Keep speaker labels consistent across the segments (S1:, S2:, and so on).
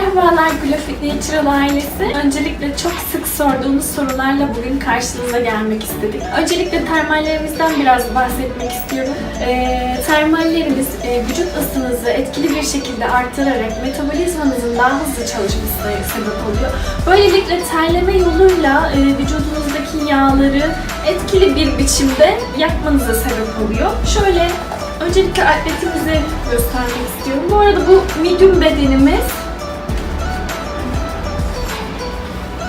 S1: Merhabalar Glowfit Natural ailesi. Öncelikle çok sık sorduğunuz sorularla bugün karşınıza gelmek istedik. Öncelikle termallerimizden biraz bahsetmek istiyorum. Ee, termallerimiz e, vücut ısınızı etkili bir şekilde artırarak metabolizmanızın daha hızlı çalışmasına sebep oluyor. Böylelikle terleme yoluyla e, vücudunuzdaki yağları etkili bir biçimde yakmanıza sebep oluyor. Şöyle öncelikle atletimizi göstermek istiyorum. Bu arada bu medium bedenimiz.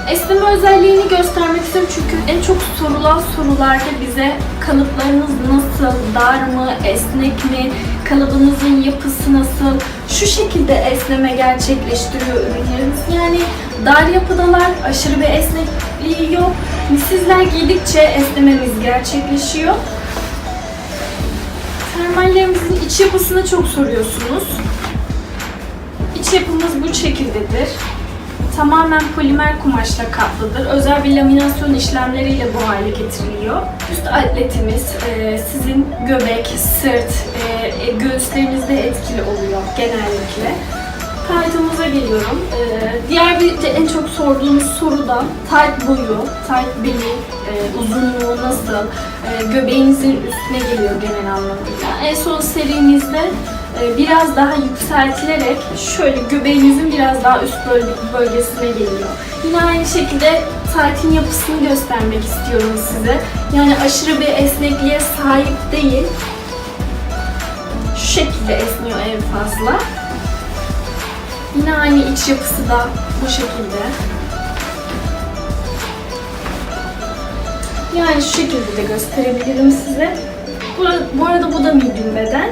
S1: Esneme özelliğini göstermek istiyorum çünkü en çok sorulan sorularda bize kalıplarınız nasıl, dar mı, esnek mi, kalıbınızın yapısı nasıl, şu şekilde esneme gerçekleştiriyor ürünlerimiz. Yani dar yapıdalar, aşırı bir esnekliği yok. Sizler giydikçe esnememiz gerçekleşiyor. Termallerimizin iç yapısını çok soruyorsunuz. İç yapımız bu şekildedir. Tamamen polimer kumaşla kaplıdır. Özel bir laminasyon işlemleriyle bu hale getiriliyor. Üst atletimiz e, sizin göbek, sırt, e, e, göğüslerinizde etkili oluyor genellikle. Taytımıza geliyorum. E, diğer bir de en çok sorduğunuz soru da tayt boyu, tayt beli, e, uzunluğu nasıl, e, göbeğinizin üstüne geliyor genel anlamıyla. En son serimizde biraz daha yükseltilerek şöyle göbeğinizin biraz daha üst böl- bölgesine geliyor. Yine aynı şekilde taytın yapısını göstermek istiyorum size. Yani aşırı bir esnekliğe sahip değil. Şu şekilde esniyor en fazla. Yine aynı iç yapısı da bu şekilde. Yani şu şekilde de gösterebilirim size. Bu arada bu da medium beden.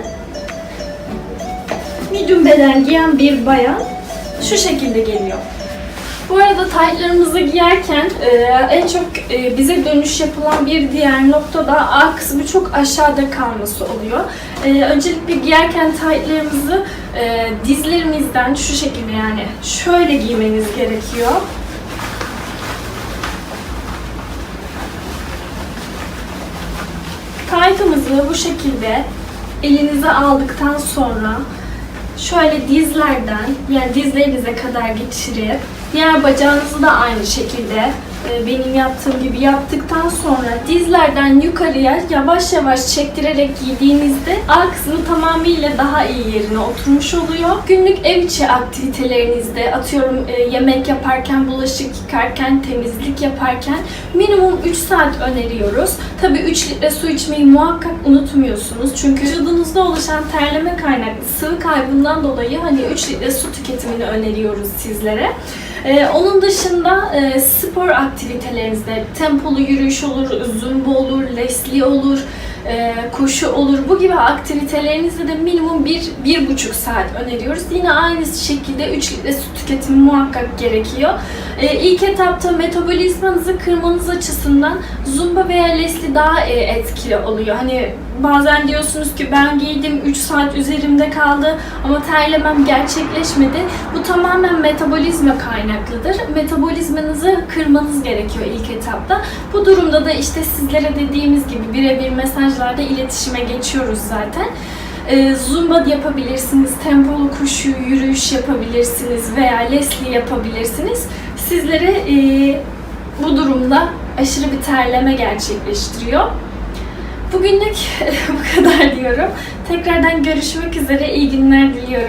S1: Medium beden giyen bir bayan şu şekilde geliyor. Bu arada taytlarımızı giyerken e, en çok e, bize dönüş yapılan bir diğer nokta da A kısmı çok aşağıda kalması oluyor. E, öncelikle giyerken taytlarımızı dizlerimizden şu şekilde yani şöyle giymeniz gerekiyor. Taytımızı bu şekilde elinize aldıktan sonra şöyle dizlerden yani dizlerinize kadar geçirip diğer bacağınızı da aynı şekilde benim yaptığım gibi yaptıktan sonra dizlerden yukarıya yavaş yavaş çektirerek giydiğinizde A kısmı tamamıyla daha iyi yerine oturmuş oluyor. Günlük ev içi aktivitelerinizde atıyorum e, yemek yaparken, bulaşık yıkarken, temizlik yaparken minimum 3 saat öneriyoruz. Tabii 3 litre su içmeyi muhakkak unutmuyorsunuz. Çünkü vücudunuzda oluşan terleme kaynaklı sıvı kaybından dolayı hani 3 litre su tüketimini öneriyoruz sizlere. Ee, onun dışında e, spor aktivitelerinizde tempolu yürüyüş olur, zumba olur, leslie olur, koşu olur. Bu gibi aktivitelerinizde de minimum 1-1,5 saat öneriyoruz. Yine aynı şekilde 3 litre su tüketimi muhakkak gerekiyor. E, ilk etapta metabolizmanızı kırmanız açısından zumba veya leslie daha e, etkili oluyor. Hani bazen diyorsunuz ki ben giydim 3 saat üzerimde kaldı ama terlemem gerçekleşmedi. Bu tamamen metabolizma kaynaklıdır. Metabolizmanızı kırmanız gerekiyor ilk etapta. Bu durumda da işte sizlere dediğimiz gibi birebir mesajlarda iletişime geçiyoruz zaten. Ee, Zumba yapabilirsiniz, tempolu koşu, yürüyüş yapabilirsiniz veya leslie yapabilirsiniz. Sizlere e, bu durumda aşırı bir terleme gerçekleştiriyor. Bugünlük bu kadar diyorum. Tekrardan görüşmek üzere. İyi günler diliyorum.